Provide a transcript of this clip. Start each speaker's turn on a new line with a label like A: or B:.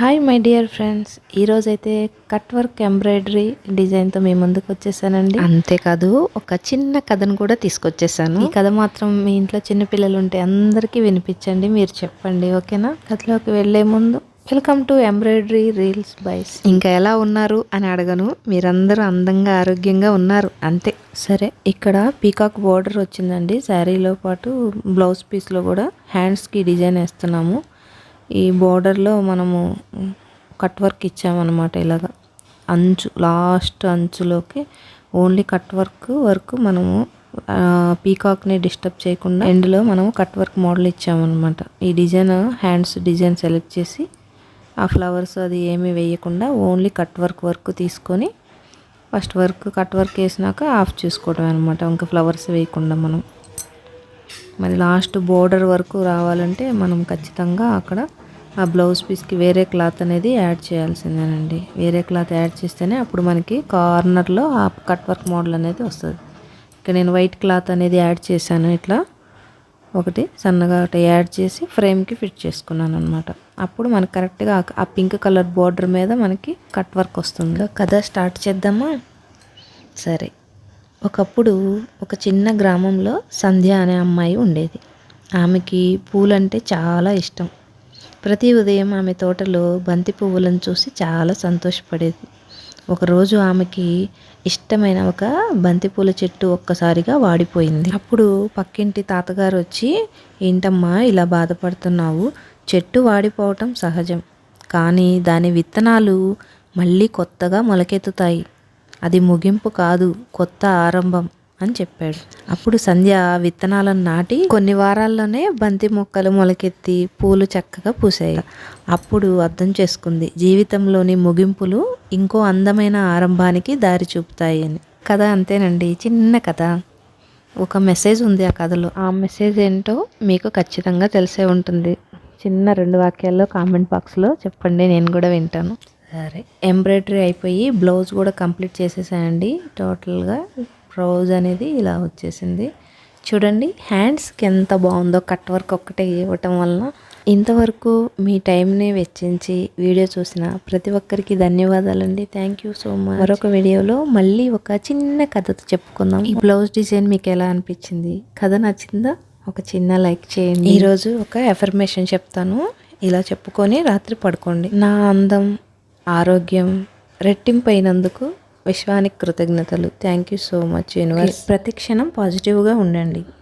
A: Hi my dear friends ఈరోజైతే cut work embroidery డిజైన్తో మీ ముందుకు వచ్చేసానండి. అంతేకాదు ఒక చిన్న కథను కూడా తీసుకొచ్చేసాను. ఈ కథ మాత్రం మీ ఇంట్లో చిన్న పిల్లలు ఉంటే అందరికీ వినిపించండి మీరు చెప్పండి ఓకేనా? కథలోకి వెళ్ళే ముందు వెల్కమ్ టు ఎంబ్రాయిడరీ రీల్స్ బైస్ ఇంకా ఎలా ఉన్నారు అని అడగను. మీరందరూ అందంగా ఆరోగ్యంగా ఉన్నారు. అంతే. సరే ఇక్కడ పీకాక్ బోర్డర్ వచ్చిందండి. శారీలో పాటు బ్లౌజ్ పీస్లో కూడా హ్యాండ్స్కి డిజైన్ వేస్తున్నాము. ఈ బోర్డర్లో మనము కట్ వర్క్ ఇచ్చామన్నమాట ఇలాగ. అంచు లాస్ట్ అంచులోకి ఓన్లీ కట్ వర్క్ వర్క్ మనము పీకాక్ని డిస్టర్బ్ చేయకుండా ఎండ్లో మనము కట్ వర్క్ మోడల్ ఇచ్చామన్నమాట. ఈ డిజైన్ హ్యాండ్స్ డిజైన్ సెలెక్ట్ చేసి ఆ ఫ్లవర్స్ అది ఏమీ వేయకుండా ఓన్లీ కట్ వర్క్ వర్క్ తీసుకొని ఫస్ట్ వర్క్ కట్ వర్క్ వేసినాక ఆఫ్ చేసుకోవడం అనమాట ఇంకా ఫ్లవర్స్ వేయకుండా మనం. మరి లాస్ట్ బోర్డర్ వరకు రావాలంటే మనం ఖచ్చితంగా అక్కడ ఆ బ్లౌజ్ పీస్కి వేరే క్లాత్ అనేది యాడ్ చేయాల్సిందేనండి. వేరే క్లాత్ యాడ్ చేస్తేనే అప్పుడు మనకి కార్నర్లో ఆ కట్ వర్క్ మోడల్ అనేది వస్తుంది. ఇక్కడ నేను వైట్ క్లాత్ అనేది యాడ్ చేశాను ఇట్లా. ఒకటి సన్నగా ఒకటి యాడ్ చేసి ఫ్రేమ్కి ఫిట్ చేసుకున్నాను అనమాట అప్పుడు మనకి కరెక్ట్గా ఆ పింక్ కలర్ బార్డర్ మీద మనకి కట్ వర్క్ వస్తుంది. కథ స్టార్ట్ చేద్దామా? సరే. ఒకప్పుడు ఒక చిన్న గ్రామంలో సంధ్య అనే అమ్మాయి ఉండేది. ఆమెకి పూలంటే చాలా ఇష్టం. ప్రతి ఉదయం ఆమె తోటలో బంతి పువ్వులను చూసి చాలా సంతోషపడేది. ఒకరోజు ఆమెకి ఇష్టమైన ఒక బంతిపూల చెట్టు ఒక్కసారిగా వాడిపోయింది. అప్పుడు పక్కింటి తాతగారు వచ్చి ఏంటమ్మా ఇలా బాధపడుతున్నావు? చెట్టు వాడిపోవటం సహజం. కానీ దాని విత్తనాలు మళ్ళీ కొత్తగా మొలకెత్తుతాయి. అది ముగింపు కాదు కొత్త ఆరంభం. అని చెప్పాడు. అప్పుడు సంధ్య విత్తనాలను నాటి కొన్ని వారాల్లోనే బంతి మొక్కలు మొలకెత్తి పూలు చక్కగా పూసాయి అప్పుడు అర్థం చేసుకుంది జీవితంలోని ముగింపులు ఇంకో అందమైన ఆరంభానికి దారి చూపుతాయి అని. కథ అంతేనండి చిన్న కథ. ఒక మెసేజ్ ఉంది ఆ కథలో. ఆ మెసేజ్ ఏంటో మీకు ఖచ్చితంగా తెలిసే ఉంటుంది. చిన్న రెండు వాక్యాల్లో కామెంట్ బాక్స్లో చెప్పండి నేను కూడా వింటాను. సరే ఎంబ్రాయిడరీ అయిపోయి బ్లౌజ్ కూడా కంప్లీట్ చేసేసానండి టోటల్గా రోజ్ అనేది ఇలా వచ్చేసింది. చూడండి హ్యాండ్స్కి ఎంత బాగుందో కట్ వర్క్ ఒక్కటే ఇవ్వటం వలన. ఇంతవరకు మీ టైంని వెచ్చించి వీడియో చూసిన ప్రతి ఒక్కరికి ధన్యవాదాలండి. థ్యాంక్ యూ సో మచ్ మరొక వీడియోలో మళ్ళీ ఒక చిన్న కథతో చెప్పుకుందాం. ఈ బ్లౌజ్ డిజైన్ మీకు ఎలా అనిపించింది? కథ నచ్చిందా? ఒక చిన్న లైక్ చేయండి. ఈరోజు ఒక ఎఫర్మేషన్ చెప్తాను. ఇలా చెప్పుకొని రాత్రి పడుకోండి. నా అందం ఆరోగ్యం రెట్టింపైనందుకు విశ్వానికి కృతజ్ఞతలు. Thank you so much universe ప్రతి క్షణం పాజిటివ్గా ఉండండి.